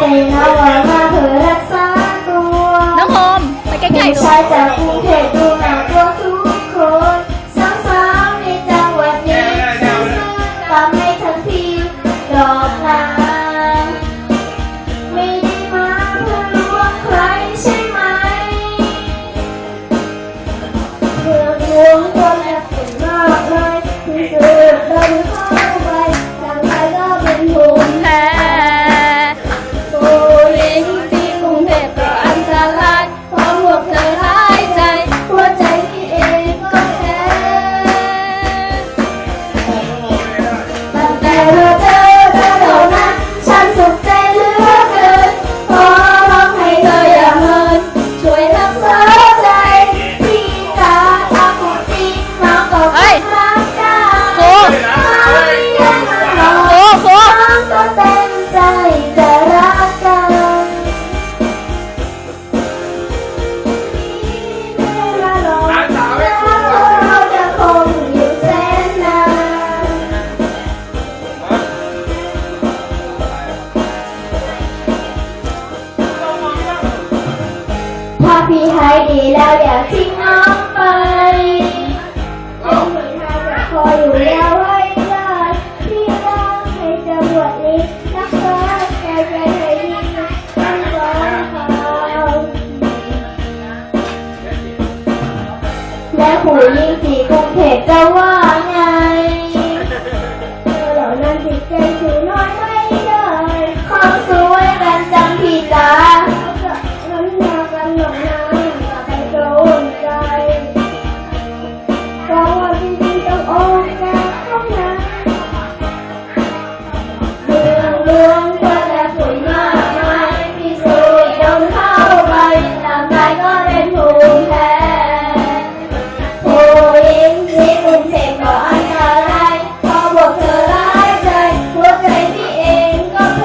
ใจนะว่ามาเพื่อรักษาตัวน้องโฮมไปใกล้ๆดูชายจากกรุงเทพดูน่ากลัวทุกคนสาวๆในจังหวัดนี้ซื่อๆตามให้ทันทีดอกนาไม่ได้มาเพื่อลวงใครใช่ไหมเพื่อรวมคนแอบเป็นมากเลยที่เกิดเดินเข้า ถ้าพี่หายดีแล้วอย่าทิ้งน้องไปไม่มีทางจะคอยอยู่ยาวไว้ได้พี่รักให้จะบวชนี้รักษาใจใจให้ดีทั้องสองเขาและผู้หญิงที่กรุงเทพจะว่า Long